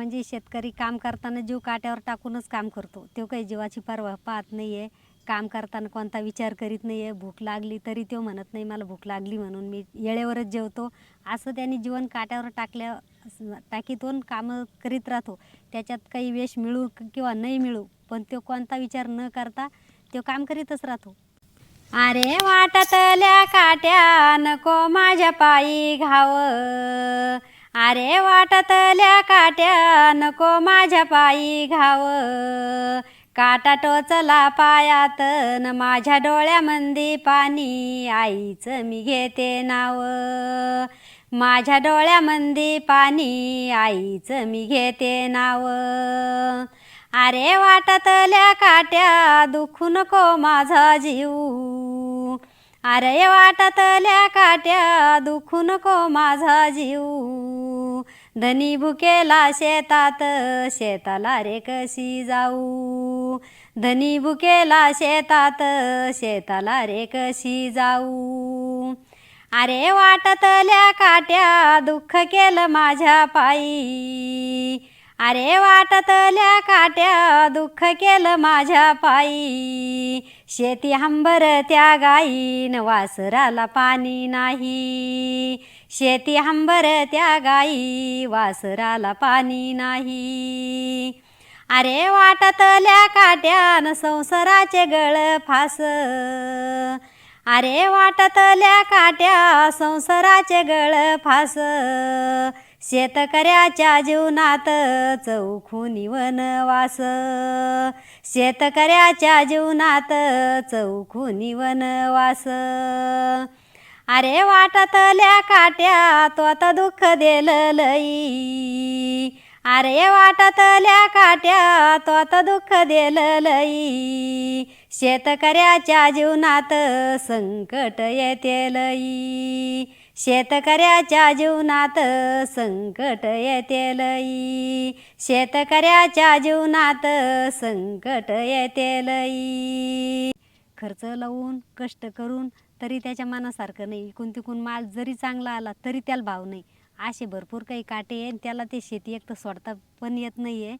म्हणजे शेतकरी काम करताना जीव काट्यावर टाकूनच काम करतो. तो काही जीवाची पर्वा पाहत नाही आहे काम करताना कोणता विचार करीत नाही आहे भूक लागली तरी तो म्हणत नाही मला भूक लागली म्हणून मी येळेवरच जेवतो. असं त्यांनी जीवन काट्यावर टाकल्या टाकीतून कामं करीत राहतो. त्याच्यात काही वेश मिळू किंवा नाही मिळू पण तो कोणता विचार न करता तो काम करीतच राहतो. अरे वाटतल्या काट्या नको माझ्या पायी घाव. अरे वाटतल्या काट्या नको माझ्या पायी घाव. काटा टोचला पायात न माझ्या डोळ्यामंदी पाणी. आईचं मी घेते नाव. माझ्या डोळ्यामंदी पाणी. आईचं मी घेते नाव. अरे वाटतल्या काट्या दुखू नको माझा जीव. अरे वाटतल्या काट्या दुखू नको माझा जीव. धनी भुकेला शेतात शेताला रे कशी जाऊ? धनी भुकेला शेतात शेताला रे कशी जाऊ? अरे वाटतल्या काट्या दुःख केलं माझ्या पायी. अरे वाटतल्या काट्या दुःख केलं माझ्या पायी. शेती हंबर त्या गाईन वासराला पाणी नाही. शेती हंबर त्या गाई वासराला पाणी नाही. अरे वाटतल्या काट्यान संसाराचे गळ फास. अरे वाटतल्या काट्या संसाराचे गळ फास. शेतकऱ्याच्या जीवनात चौखुनी वनवास शेतकऱ्याच्या जीवनात चौखुनी वनवास अरे वाटतल्या काट्या तो आता दुःख दिलं लई. अरे वाटतल्या काट्या तो आता दुःख दिलं लई. शेतकऱ्याच्या जीवनात संकट येते लई. शेतकऱ्याच्या जीवनात संकट येते लई शेतकऱ्याच्या जीवनात संकट येते लई खर्च लावून कष्ट करून तरी त्याच्या मनासारखं नाही. इकून तिकून माल जरी चांगला आला तरी त्याला भाव नाही. असे भरपूर काही काटे आहे आणि त्याला ते शेती एक तर सोडता पण येत नाही आहे